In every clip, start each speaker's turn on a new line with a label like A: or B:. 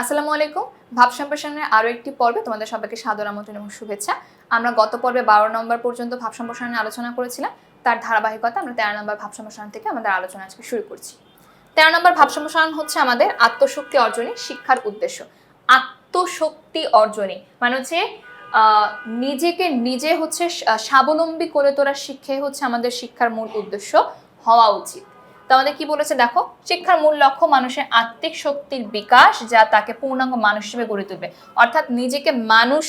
A: আসসালামু আলাইকুম। ভাব সম্প্রসারণের আরও একটি পর্বে তোমাদের সবাইকে সাদর আমন্ত্রণ এবং শুভেচ্ছা। আমরা গত পর্বে বারো নম্বর পর্যন্ত ভাব সম্প্রসারণ আলোচনা করেছিলাম। তার ধারাবাহিকতা আমরা তেরো নম্বর ভাব সম্প্রসারণ থেকে আমাদের আলোচনা আজকে শুরু করছি। তেরো নম্বর ভাব সম্প্রসারণ হচ্ছে আমাদের আত্মশক্তি অর্জনই শিক্ষার উদ্দেশ্য। আত্মশক্তি অর্জনই মানে হচ্ছে নিজেকে নিজে হচ্ছে স্বাবলম্বী করে তোলার শিক্ষাই হচ্ছে আমাদের শিক্ষার মূল উদ্দেশ্য হওয়া উচিত। তো আমাদের কি বলেছে দেখো? শিক্ষার মূল লক্ষ্য মানুষের আত্মিক শক্তির বিকাশ, যা তাকে পূর্ণাঙ্গ মানুষ হিসেবে গড়ে তুলবে। অর্থাৎ নিজেকে মানুষ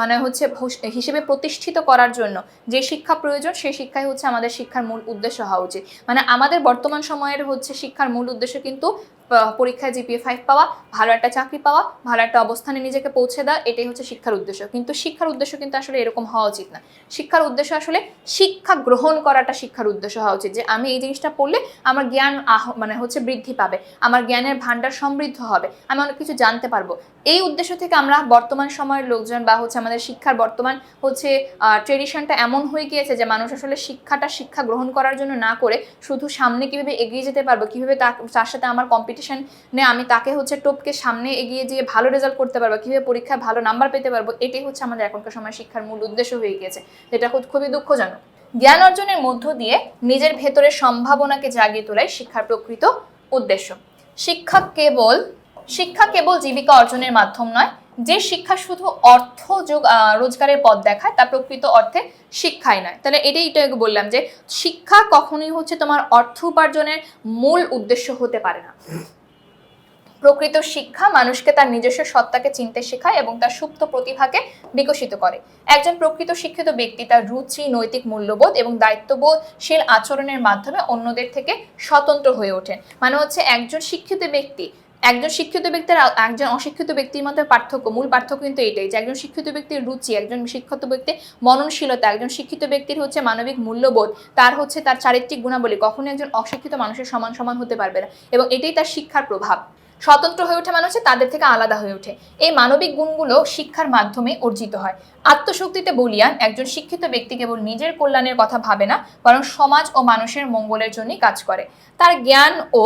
A: মানে হচ্ছে হিসেবে প্রতিষ্ঠিত করার জন্য যে শিক্ষা প্রয়োজন, সেই শিক্ষাই হচ্ছে আমাদের শিক্ষার মূল উদ্দেশ্য হওয়া উচিত। মানে আমাদের বর্তমান সময়ের হচ্ছে শিক্ষার মূল উদ্দেশ্য কিন্তু পরীক্ষায় জিপিএ ফাইভ পাওয়া, ভালো একটা চাকরি পাওয়া, ভালো একটা অবস্থানে নিজেকে পৌঁছে দেওয়া, এটাই হচ্ছে শিক্ষার উদ্দেশ্য। কিন্তু শিক্ষার উদ্দেশ্য কিন্তু আসলে এরকম হওয়া উচিত না। শিক্ষার উদ্দেশ্য আসলে শিক্ষা গ্রহণ করাটা শিক্ষার উদ্দেশ্য হওয়া উচিত যে, আমি এই জিনিসটা পড়লে আমার জ্ঞান মানে হচ্ছে বৃদ্ধি পাবে, আমার জ্ঞানের ভান্ডার সমৃদ্ধ হবে, আমি অনেক কিছু জানতে পারব। এই উদ্দেশ্য থেকে আমরা বর্তমান সময়ের লোকজন বা হচ্ছে আমাদের শিক্ষার বর্তমান হচ্ছে ট্রেডিশনটা এমন হয়ে গিয়েছে যে, মানুষ আসলে শিক্ষাটা শিক্ষা গ্রহণ করার জন্য না করে শুধু সামনে কীভাবে এগিয়ে যেতে পারব, কীভাবে তার সাথে আমার কম্পিটিশন নে আমি তাকে হচ্ছে টোপকে সামনে এগিয়ে যেয়ে ভালো রেজাল্ট করতে পারব, কীভাবে পরীক্ষায় ভালো নাম্বার পেতে পারব, এটাই হচ্ছে আমাদের এখনকার সময় শিক্ষার মূল উদ্দেশ্য হয়ে গিয়েছে। যেটা খুব, খুবই দুঃখজনক। জ্ঞান অর্জনের মধ্য দিয়ে নিজের ভেতরের সম্ভাবনাকে জাগিয়ে তোলাই শিক্ষার প্রকৃত উদ্দেশ্য। শিক্ষা কেবল শিক্ষা কেবল জীবিকা অর্জনের মাধ্যম নয় যে শিক্ষা শুধু অর্থ যোগ রোজগারের পথ দেখায়, তা প্রকৃত অর্থে শিক্ষাই নয়। তাহলে এটাই আগে বললাম যে, শিক্ষা কখনোই হচ্ছে তোমার অর্থ উপার্জনের মূল উদ্দেশ্য হতে পারে না। প্রকৃত শিক্ষা মানুষকে তার নিজস্ব সত্তাকে চিনতে শেখায় এবং তার সুপ্ত প্রতিভাকে বিকশিত করে। একজন প্রকৃত শিক্ষিত ব্যক্তি তার রুচি, নৈতিক মূল্যবোধ এবং দায়িত্ববোধশীল আচরণের মাধ্যমে অন্যদের থেকে স্বতন্ত্র হয়ে ওঠেন। মানে হচ্ছে একজন শিক্ষিত ব্যক্তি একজন শিক্ষিত ব্যক্তির একজন অশিক্ষিত ব্যক্তির মধ্যে পার্থক্য, মূল পার্থক্য কিন্তু এটাই যে একজন শিক্ষিত ব্যক্তির রুচি, একজন শিক্ষিত ব্যক্তি মননশীলতা, একজন শিক্ষিত ব্যক্তির হচ্ছে মানবিক মূল্যবোধ, তার হচ্ছে তার চারিত্রিক গুণাবলী কখনো একজন অশিক্ষিত মানুষের সমান সমান হতে পারবে না এবং এটাই তার শিক্ষার প্রভাব। স্বতন্ত্র হয়ে ওঠে মানে হচ্ছে তাদের থেকে আলাদা হয়ে ওঠে। এই মানবিক গুণগুলো শিক্ষার মাধ্যমে অর্জিত হয়। আত্মশক্তিতে বলিয়ান একজন শিক্ষিত ব্যক্তি কেবল নিজের কল্যাণের কথা ভাবে না, বরং সমাজ ও মানুষের মঙ্গলের জন্যই কাজ করে। তার জ্ঞান ও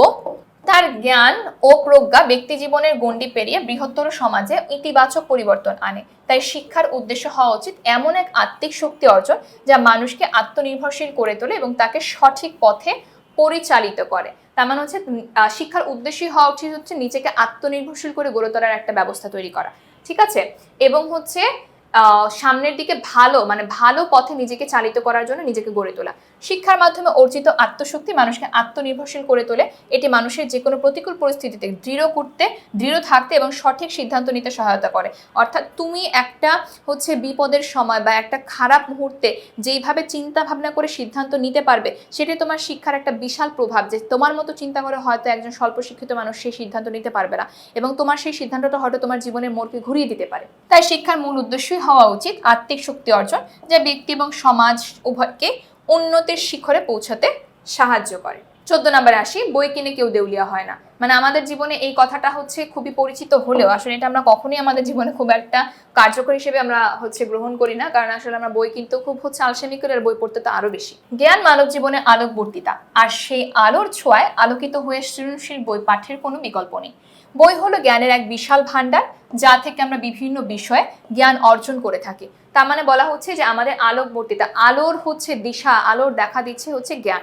A: তার জ্ঞান ও প্রজ্ঞা ব্যক্তি জীবনের গণ্ডি পেরিয়ে বৃহত্তর সমাজে ইতিবাচক পরিবর্তন আনে। তাই শিক্ষার উদ্দেশ্য হওয়া উচিত এমন এক আত্মিক শক্তি অর্জন যা মানুষকে আত্মনির্ভরশীল করে তোলে এবং তাকে সঠিক পথে পরিচালিত করে। তার মানে হচ্ছে শিক্ষার উদ্দেশ্যই হওয়া উচিত হচ্ছে নিজেকে আত্মনির্ভরশীল করে গড়ে তোলার একটা ব্যবস্থা তৈরি করা। ঠিক আছে? এবং হচ্ছে সামনের দিকে ভালো মানে ভালো পথে নিজেকে চালিত করার জন্য নিজেকে গড়ে তোলা। শিক্ষার মাধ্যমে অর্জিত আত্মশক্তি মানুষকে আত্মনির্ভরশীল করে তোলে। এটি মানুষের যে কোনো প্রতিকূল পরিস্থিতিতে দৃঢ় করতে, দৃঢ় থাকতে এবং সঠিক সিদ্ধান্ত নিতে সহায়তা করে। অর্থাৎ তুমি একটা হচ্ছে বিপদের সময় বা একটা খারাপ মুহূর্তে যেইভাবে চিন্তা ভাবনা করে সিদ্ধান্ত নিতে পারবে, সেটি তোমার শিক্ষার একটা বিশাল প্রভাব যে তোমার মতো চিন্তা করে হয়তো একজন স্বল্প শিক্ষিত মানুষ সেই সিদ্ধান্ত নিতে পারবে না এবং তোমার সেই সিদ্ধান্তটা হয়তো তোমার জীবনের মোড়কে ঘুরিয়ে দিতে পারে। তাই শিক্ষার মূল উদ্দেশ্যই হওয়া উচিত আত্মিক শক্তি অর্জন, যা ব্যক্তি এবং সমাজ উভয়কে উন্নতির শিখরে পৌঁছাতে সাহায্য করে। চোদ্দ নম্বরে আসি বই কিনে কেউ দেউলিয়া হয় না। মানে আমাদের জীবনে এই কথাটা হচ্ছে খুবই পরিচিত হলেও, আসলে এটা আমরা কখনোই আমাদের জীবনে খুব একটা কার্যকর হিসেবে আমরা হচ্ছে গ্রহণ করি না, কারণ আসলে আমরা বই কিন্তু খুব হচ্ছে আলসেমি আর বই পড়তে তো আরও বেশি। জ্ঞান মানব জীবনে আলোকবর্তিতা। আর সেই আলোর ছোঁয়ায় আলোকিত হয়ে সৃজনশীল বই পাঠের কোনো বিকল্প নেই। বই হলো জ্ঞানের এক বিশাল ভাণ্ডার, যা থেকে আমরা বিভিন্ন বিষয়ে জ্ঞান অর্জন করে থাকি। তার মানে বলা হচ্ছে যে আমাদের আলোকবর্তিতা, আলোর হচ্ছে দিশা, আলোর দেখা দিচ্ছে হচ্ছে জ্ঞান।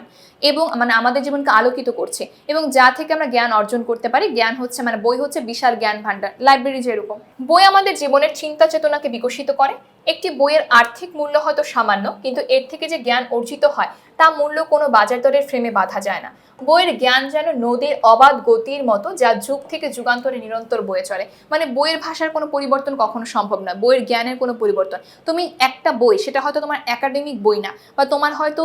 A: এবং মানে আমাদের জীবনকে আলোকিত করছে। এবং যা থেকে আমরা জ্ঞান অর্জন করতে পারি, জ্ঞান হচ্ছে মানে বই হচ্ছে বিশাল জ্ঞান ভাণ্ডার। লাইব্রেরি যেরকম বই আমাদের জীবনের চিন্তা চেতনাকে বিকশিত করে। একটি বইয়ের আর্থিক মূল্য হয়তো সামান্য, কিন্তু এর থেকে যে জ্ঞান অর্জিত হয়, তা মূল্য কোনো বাজার দরের ফ্রেমে বাঁধা যায় না। বইয়ের জ্ঞান যেন নদীর অবাধ গতির মতো, যা যুগ থেকে যুগান্তরে নিরন্তর বয়ে চলে। মানে বইয়ের ভাষার কোনো পরিবর্তন কখনো সম্ভব না বইয়ের জ্ঞানের কোনো পরিবর্তন। তুমি একটা বই, সেটা হয়তো তোমার একাডেমিক বই না, বা তোমার হয়তো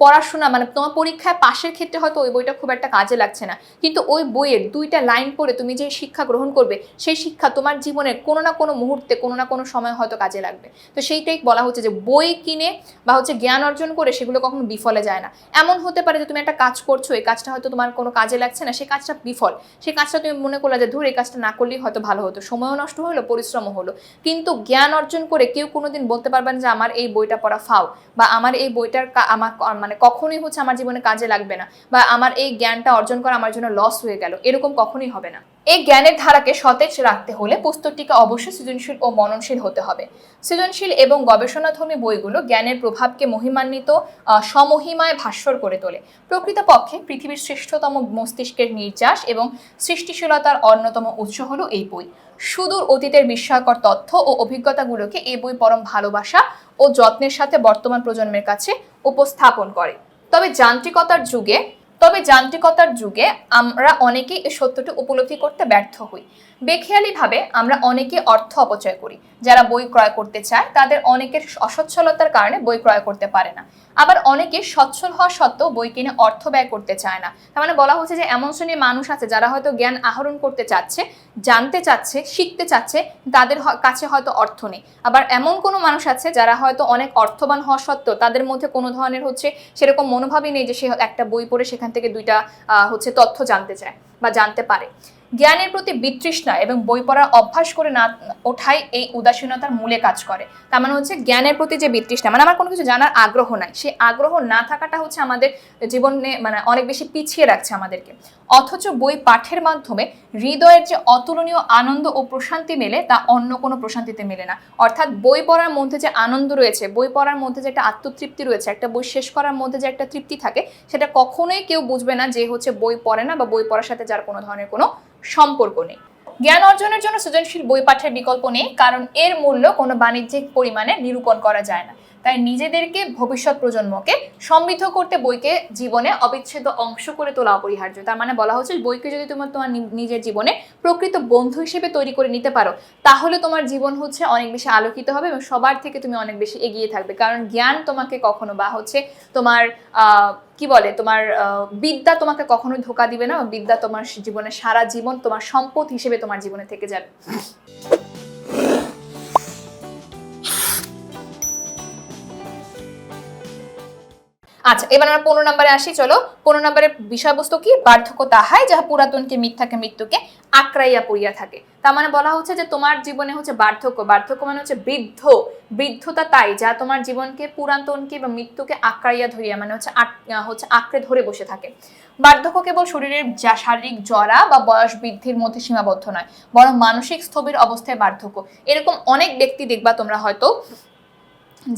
A: পড়াশোনা মানে তোমার পরীক্ষায় পাশের ক্ষেত্রে হয়তো ওই বইটা খুব একটা কাজে লাগছে না। কিন্তু ওই বইয়ের দুইটা লাইন পড়ে তুমি যে শিক্ষা গ্রহণ করবে, সেই শিক্ষা তোমার জীবনের কোনো না কোনো মুহূর্তে, কোনো না কোনো সময় হয়তো কাজে লাগবে। তো সেইটাই বলা হচ্ছে যে বই কিনে বা হচ্ছে জ্ঞান অর্জন করে সেগুলো কখনো বিফলে যায় না। এমন হতে পারে যে তুমি একটা কাজ করছ, এই কাজটা হয়তো তোমার কোনো কাজে লাগছে না সেই কাজটা বিফল। সেই কাজটা তুমি মনে করলে যে, ধর, এই কাজটা না করলেই হয়তো ভালো হতো। সময়ও নষ্ট হলো, পরিশ্রমও হলো। কিন্তু জ্ঞান অর্জন করে কেউ কোনোদিন বলতে পারবেন যে, আমার এই বইটা পড়া ফাও বা, আমার এই বইটার আমার মানে কখনোই হচ্ছে আমার জীবনে কাজে লাগবে না বা, আমার এই জ্ঞানটা অর্জন করা আমার জন্য লস হয়ে গেল এরকম কখনোই হবে না। এই জ্ঞানের ধারাকে সতেজ রাখতে হলে পুস্তকটিকে অবশ্যই সৃজনশীল ও মননশীল হতে হবে। সৃজনশীল এবং গবেষণাধর্মী বইগুলো জ্ঞানের প্রভাবকে মহিমান্বিত সমহিমায় ভাস্বর করে তোলে। প্রকৃতপক্ষে পৃথিবীর শ্রেষ্ঠতম মস্তিষ্কের নির্যাস এবং সৃষ্টিশীলতার অন্যতম উৎস হলো এই বই। সুদূর অতীতের বিস্ময়কর তথ্য ও অভিজ্ঞতাগুলোকে এই বই পরম ভালোবাসা ও যত্নের সাথে বর্তমান প্রজন্মের কাছে উপস্থাপন করে। তবে যান্ত্রিকতার যুগে তবে যান্ত্রিকতার যুগে আমরা অনেকেই এই সত্যটি উপলব্ধি করতে ব্যর্থ হই। বেখেয়ালিভাবে আমরা অনেকে অর্থ অপচয় করি। যারা বই ক্রয় করতে চায়, তাদের অনেকের অসচ্ছলতার কারণে বই ক্রয় করতে পারে না। আবার অনেকে সচ্ছল হওয়া সত্ত্বেও বই কিনে অর্থ ব্যয় করতে চায় না। তার মানে বলা হচ্ছে যে, এমন শ্রেণির মানুষ আছে যারা হয়তো জ্ঞান আহরণ করতে চাচ্ছে, জানতে চাচ্ছে, শিখতে চাচ্ছে, তাদের কাছে হয়তো অর্থ নেই। আবার এমন কোনো মানুষ আছে যারা হয়তো অনেক অর্থবান হওয়া সত্ত্বেও তাদের মধ্যে কোনো ধরনের হচ্ছে সেরকম মনোভাবই নেই যে সে একটা বই পড়ে সেখান থেকে দুইটা হচ্ছে তথ্য জানতে চায় বা জানতে পারে। জ্ঞানের প্রতি বিতৃষ্ণা এবং বই পড়ার অভ্যাস করে না ওঠাই এই উদাসীনতার মূলে কাজ করে। তার মানে হচ্ছে জ্ঞানের প্রতি যে বিতৃষ্ণা মানে আমার কোনো কিছু জানার আগ্রহ নাই। সেই আগ্রহ না থাকাটা হচ্ছে আমাদের জীবনে মানে অনেক বেশি পিছিয়ে রাখছে আমাদেরকে। অথচ বই পাঠের মাধ্যমে হৃদয়ের যে অতুলনীয় আনন্দ ও প্রশান্তি মেলে, তা অন্য কোনো প্রশান্তিতে মেলে না। অর্থাৎ বই পড়ার মধ্যে যে আনন্দ রয়েছে, বই পড়ার মধ্যে যে একটা আত্মতৃপ্তি রয়েছে, একটা বই শেষ করার মধ্যে যে একটা তৃপ্তি থাকে, সেটা কখনোই কেউ বুঝবে না যে হচ্ছে বই পড়ে না বা বই পড়ার সাথে যার কোনো ধরনের কোনো সম্পর্ক নেই। জ্ঞান অর্জনের জন্য সৃজনশীল বই পাঠের বিকল্প নেই, কারণ এর মূল্য কোনো বাণিজ্যিক পরিমাণে নিরূপণ করা যায় না। তাই নিজেদেরকে ভবিষ্যৎ প্রজন্মকে সমৃদ্ধ করতে বইকে জীবনে অবিচ্ছেদ্য অংশ করে তোলা অপরিহার্য। তার মানে বলা হচ্ছে বইকে যদি তোমার তোমার নিজের জীবনে প্রকৃত বন্ধু হিসেবে তৈরি করে নিতে পারো, তাহলে তোমার জীবন হচ্ছে অনেক বেশি আলোকিত হবে এবং সবার থেকে তুমি অনেক বেশি এগিয়ে থাকবে। কারণ জ্ঞান তোমাকে কখনো বা হচ্ছে তোমার কি বলে, তোমার বিদ্যা তোমাকে কখনোই ধোকা দিবে না। বিদ্যা তোমার জীবনে সারা জীবন তোমার সম্পদ হিসেবে তোমার জীবনে থেকে যাবে। আচ্ছা এবার আমরা পনেরো নম্বরে আসি, চলো। পনেরো নম্বরের বিষয়বস্তু কি? বার্ধক্য তাহাই, যাহা পুরাতনকে, মিথ্যাকে, মৃত্যুকে আক্রাইয়া পড়িয়া থাকে। তার মানে বলা হচ্ছে যে, তোমার জীবনে হচ্ছে বার্ধক্য। বার্ধক্য মানে হচ্ছে বৃদ্ধ। বৃদ্ধতা তাই, যা তোমার জীবনকে, পুরাতনকে বা মৃত্যুকে আক্রাইয়া ধরিয়া মানে হচ্ছে হচ্ছে আঁকড়ে ধরে বসে থাকে। বার্ধক্য কেবল শরীরের যা শারীরিক জরা বা বয়স বৃদ্ধির মধ্যে সীমাবদ্ধ নয়, বরং মানসিক স্থবির অবস্থায় বার্ধক্য। এরকম অনেক ব্যক্তি দেখবা তোমরা হয়তো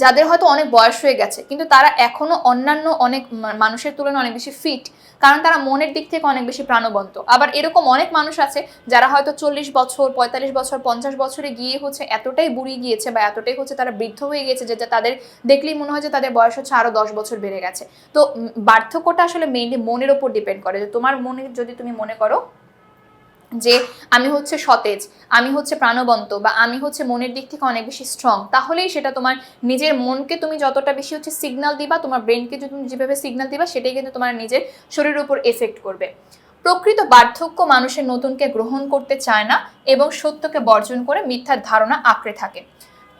A: যাদের হয়তো অনেক বয়স হয়ে গেছে, কিন্তু তারা এখনও অন্যান্য অনেক মানুষের তুলনায় অনেক বেশি ফিট কারণ তারা মনের দিক থেকে অনেক বেশি প্রাণবন্ত। আবার এরকম অনেক মানুষ আছে যারা হয়তো চল্লিশ বছর, পঁয়তাল্লিশ বছর, পঞ্চাশ বছরে গিয়ে হচ্ছে এতটাই বুড়ি গিয়েছে বা এতটাই হচ্ছে তারা বৃদ্ধ হয়ে গিয়েছে যে তাদের দেখলেই মনে হয় যে তাদের বয়স হচ্ছে আরও দশ বছর বেড়ে গেছে। তো বার্ধক্যটা আসলে মেইনলি মনের ওপর ডিপেন্ড করে। যে তোমার মনে যদি তুমি মনে করো যে আমি হচ্ছে সতেজ, আমি হচ্ছে প্রাণবন্ত বা আমি হচ্ছে মনের দিক থেকে অনেক বেশি স্ট্রং তাহলেই সেটা তোমার নিজের মনকে তুমি যতটা বেশি হচ্ছে সিগনাল দিবা, তোমার ব্রেনকে তুমি যেভাবে সিগন্যাল দিবা, সেটাই কিন্তু তোমার নিজের শরীরের উপর এফেক্ট করবে। প্রকৃত বার্ধক্য মানুষের নতুনকে গ্রহণ করতে চায় না এবং সত্যকে বর্জন করে মিথ্যার ধারণা আঁকড়ে থাকে।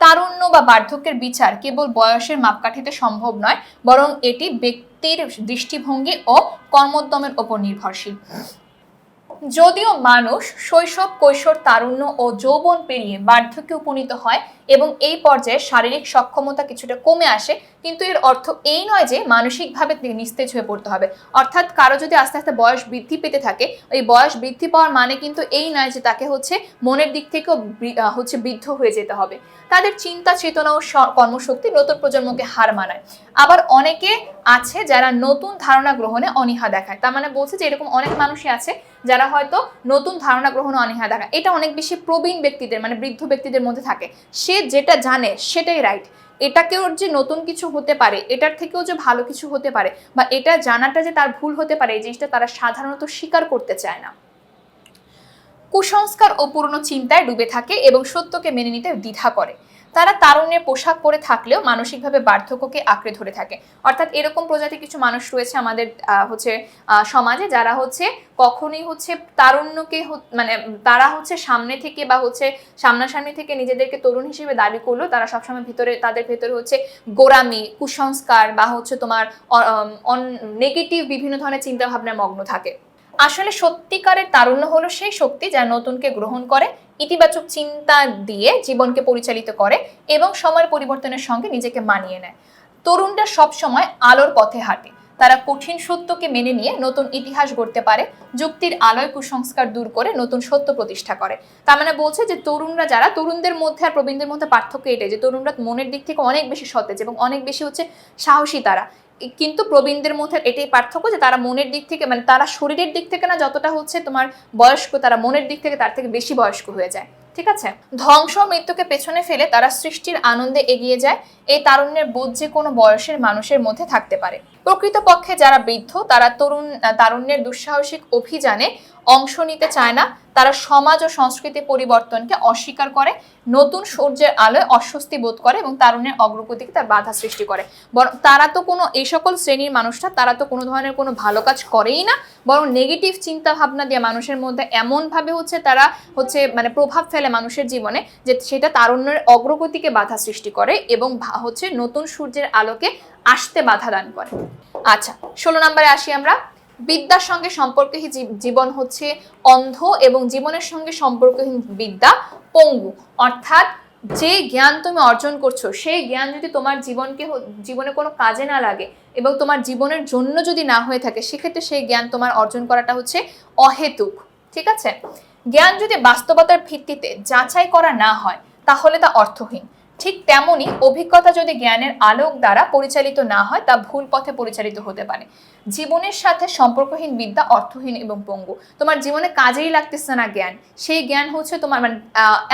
A: তারুণ্য বা বার্ধক্যের বিচার কেবল বয়সের মাপকাঠিতে সম্ভব নয়, বরং এটি ব্যক্তির দৃষ্টিভঙ্গি ও কর্মোদ্যমের ওপর নির্ভরশীল। যদিও মানুষ শৈশব, কৈশোর, তারুণ্য ও যৌবন পেরিয়ে বার্ধক্যে উপনীত হয় এবং এই পর্যায়ে শারীরিক সক্ষমতা কিছুটা কমে আসে কিন্তু এর অর্থ এই নয় যে মানসিকভাবে নিস্তেজ হয়ে পড়তে হবে। অর্থাৎ কারও যদি আস্তে আস্তে বয়স বৃদ্ধি পেতে থাকে, ওই বয়স বৃদ্ধি পাওয়ার মানে কিন্তু এই নয় যে তাকে হচ্ছে মনের দিক থেকেও হচ্ছে বৃদ্ধ হয়ে যেতে হবে। তাদের চিন্তা, চেতনা ও কর্মশক্তি নতুন প্রজন্মকে হার মানায়। আবার অনেকে আছে যারা নতুন ধারণা গ্রহণে অনীহা দেখায়। তার মানে বলছে যে এরকম অনেক মানুষই আছে যারা হয়তো নতুন ধারণা গ্রহণে অনীহা দেখায়। এটা অনেক বেশি প্রবীণ ব্যক্তিদের মানে বৃদ্ধ ব্যক্তিদের মধ্যে থাকে। সে যেটা জানে সেটাই রাইট এটাকেও যে নতুন কিছু হতে পারে, এটার থেকেও যে ভালো কিছু হতে পারে বা এটা জানাটা যে তার ভুল হতে পারে, এই জিনিসটা তারা সাধারণত স্বীকার করতে চায় না। কুসংস্কার ও পুরনো চিন্তায় ডুবে থাকে এবং সত্যকে মেনে নিতে দ্বিধা করে। তারা তারুণ্যের পোশাক পরে থাকলেও মানসিকভাবে বার্ধক্যকে আঁকড়ে ধরে থাকে। অর্থাৎ এরকম প্রজাতির কিছু মানুষ রয়েছে আমাদের হচ্ছে সমাজে যারা হচ্ছে কখনোই হচ্ছে তারুণ্যকে মানে তারা হচ্ছে সামনে থেকে বা হচ্ছে সামনাসামনি থেকে নিজেদেরকে তরুণ হিসেবে দাবি করলেও তারা সবসময় ভিতরে, তাদের ভেতরে হচ্ছে গোরামি কুসংস্কার বা হচ্ছে তোমার নেগেটিভ বিভিন্ন ধরনের চিন্তা ভাবনায় মগ্ন থাকে। আসলে সত্যিকারের তারুণ্য হলো সেই শক্তি যা নতুনকে গ্রহণ করে, ইতিবাচক চিন্তা দিয়ে জীবনকে পরিচালিত করে এবং সময়ের পরিবর্তনের সঙ্গে নিজেকে মানিয়ে নেয়। তরুণরা সব সময় আলোর পথে হাঁটে। তারা কঠিন সত্যকে মেনে নিয়ে নতুন ইতিহাস গড়তে পারে, যুক্তির আলোয় কুসংস্কার দূর করে নতুন সত্য প্রতিষ্ঠা করে। তার মানে বলছে যে তরুণরা যারা, তরুণদের মধ্যে আর প্রবীণদের মধ্যে পার্থক্য এটাই যে তরুণরা মনের দিক থেকে অনেক বেশি সতেজ এবং অনেক বেশি হচ্ছে সাহসী তারা। কিন্তু প্রবীণদের মধ্যে এটাই পার্থক্য যে তারা মনের দিক থেকে মানে তারা শরীরের দিক থেকে না যতটা হচ্ছে তোমার বয়স্ক, তারা মনের দিক থেকে তার থেকে বেশি বয়স্ক হয়ে যায়। ঠিক আছে? ধ্বংস মৃত্যুকে পেছনে ফেলে তারা সৃষ্টির আনন্দে এগিয়ে যায়। এই তারুণ্যের বোধ যে কোনো বয়সের মানুষের মধ্যে থাকতে পারে। প্রকৃতপক্ষে যারা বৃদ্ধ, তারা তরুণ, তারুণ্যের দুঃসাহসিক অভিযানে অংশ নিতে চায় না। তারা সমাজ ও সংস্কৃতি পরিবর্তনকে অস্বীকার করে, নতুন সূর্যের আলোয় অস্বস্তি বোধ করে এবং তারুণ্যের অগ্রগতিকে তার বাধা সৃষ্টি করে। বরং তারা তো কোনো, এই সকল শ্রেণির মানুষরা, তারা তো কোনো ধরনের কোনো ভালো কাজ করেই না। বরং নেগেটিভ চিন্তা ভাবনা দিয়ে মানুষের মধ্যে এমনভাবে হচ্ছে তারা হচ্ছে মানে প্রভাব ফেলে মানুষের জীবনে যে সেটা তারুণ্যের অগ্রগতিকে বাধা সৃষ্টি করে এবং হচ্ছে নতুন সূর্যের আলোকে আসতে বাধা দান করে। আচ্ছা ষোলো নম্বরে আসি আমরা। বিদ্যার সঙ্গে সম্পর্কহীন জীবন হচ্ছে অন্ধ এবং জীবনের সঙ্গে সম্পর্কহীন বিদ্যা পঙ্গু। অর্থাৎ যে জ্ঞান তুমি অর্জন করছ, সেই জ্ঞান যদি তোমার জীবনকে জীবনে কোনো কাজে না লাগে এবং তোমার জীবনের জন্য যদি না হয়ে থাকে, সেক্ষেত্রে সেই জ্ঞান তোমার অর্জন করাটা হচ্ছে অহেতুক, ঠিক আছে? জ্ঞান যদি বাস্তবতার ভিত্তিতে যাচাই করা না হয়, তাহলে তা অর্থহীন। ঠিক তেমনি অভিজ্ঞতা যদি জ্ঞানের আলোক দ্বারা পরিচালিত না হয়, তা ভুল পথে পরিচালিত হতে পারে। জীবনের সাথে সম্পর্কহীন বিদ্যা অর্থহীন এবং পঙ্গু। তোমার জীবনে কাজেই লাগতেছে না জ্ঞান। সেই জ্ঞান হচ্ছে তোমার মানে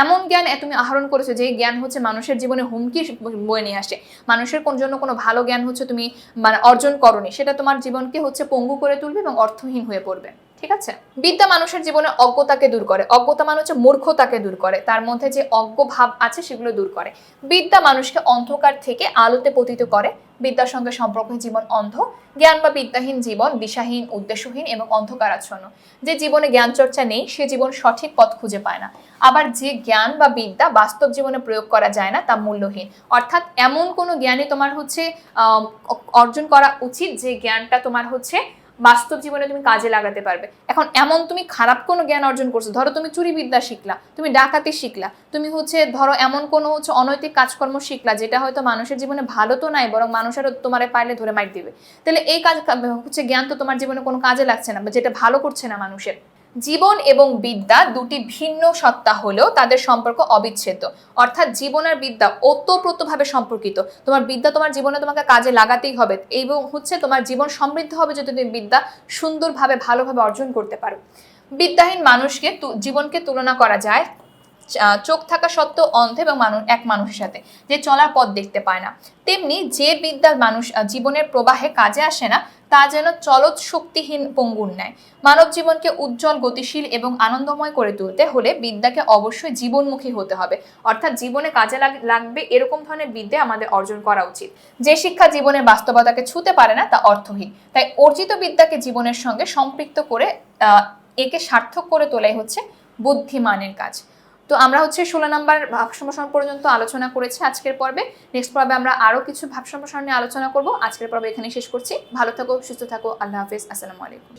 A: এমন জ্ঞান তুমি আহরণ করেছ যে জ্ঞান হচ্ছে মানুষের জীবনে হুমকি বয়ে নিয়ে আসে। মানুষের কোন জন্য কোনো ভালো জ্ঞান হচ্ছে তুমি মানে অর্জন করনি, সেটা তোমার জীবনকে হচ্ছে পঙ্গু করে তুলবে এবং অর্থহীন হয়ে পড়বে। ঠিক আছে? বিদ্যা মানুষের জীবনে অজ্ঞতাকে দূর করে। অজ্ঞতা মানে হচ্ছে মূর্খতাকে দূর করে। তার মধ্যে যে অজ্ঞ ভাব আছে সেগুলো দূর করে। বিদ্যা মানুষকে অন্ধকার থেকে আলোতে পতিত করে। বিদ্যার সঙ্গে সম্পর্কহীন জীবন অন্ধ। জ্ঞান বা বিদ্যাহীন জীবন দিশাহীন উদ্দেশ্যহীন এবং অন্ধকারাচ্ছন্ন। যে জীবনে জ্ঞান চর্চা নেই, সে জীবন সঠিক পথ খুঁজে পায় না। আবার যে জ্ঞান বা বিদ্যা বাস্তব জীবনে প্রয়োগ করা যায় না, তা মূল্যহীন। অর্থাৎ এমন কোনো জ্ঞানই তোমার হচ্ছে অর্জন করা উচিত যে জ্ঞানটা তোমার হচ্ছে বাস্তব জীবনে তুমি কাজে লাগাতে পারবে। এখন এমন তুমি খারাপ কোনো জ্ঞান অর্জন করছ, ধরো তুমি চুরিবিদ্যা শিখলা, তুমি ডাকাতি শিখলা, তুমি হচ্ছে ধরো এমন কোনো হচ্ছে অনৈতিক কাজকর্ম শিখলা, যেটা হয়তো মানুষের জীবনে ভালো তো নাই, বরং মানুষেরও তোমার পাইলে ধরে মার দিবে। তাহলে এই কাজ হচ্ছে জ্ঞান তো তোমার জীবনে কোনো কাজে লাগছে না, বা যেটা ভালো করছে না মানুষের। জীবন এবং বিদ্যা দুটি ভিন্ন সত্তা হলেও তাদের সম্পর্ক অবিচ্ছেদ্য। অর্থাৎ জীবন আর বিদ্যা ওতপ্রোতভাবে সম্পর্কিত। তোমার বিদ্যা তোমার জীবনে তোমাকে কাজে লাগাতেই হবে এবং হচ্ছে তোমার জীবন সমৃদ্ধ হবে যদি তুমি বিদ্যা সুন্দরভাবে, ভালোভাবে অর্জন করতে পারো। বিদ্যাহীন মানুষকে জীবনকে তুলনা করা যায় চোখ থাকা সত্ত্বেও অন্ধ এবং মানুষ এক মানুষের সাথে, যে চলার পথ দেখতে পায় না। তেমনি যে বিদ্যা মানুষ জীবনের প্রবাহে কাজে আসে না, তা যেন চলত শক্তিহীন পঙ্গুর ন্যায়। মানব জীবনকে উজ্জ্বল, গতিশীল এবং আনন্দময় করে তুলতে হলে বিদ্যাকে অবশ্যই জীবনমুখী হতে হবে। অর্থাৎ জীবনে কাজে লাগ- লাগবে এরকম ধরনের বিদ্যা আমাদের অর্জন করা উচিত। যে শিক্ষা জীবনের বাস্তবতাকে ছুতে পারে না, তা অর্থহীন। তাই অর্জিত বিদ্যাকে জীবনের সঙ্গে সম্পৃক্ত করে একে সার্থক করে তোলাই হচ্ছে বুদ্ধিমানের কাজ। তো আমরা হচ্ছে ষোলো নাম্বার ভাব সম্প্রসারণ পর্যন্ত আলোচনা করেছি আজকের পর্বে। নেক্সট পর্বে আমরা আরও কিছু ভাব সম্প্রসারণ নিয়ে আলোচনা করব। আজকের পর্বে এখানে শেষ করছি। ভালো থাকো, সুস্থ থাকো, আল্লাহ হাফিজ। আসসালামু আলাইকুম।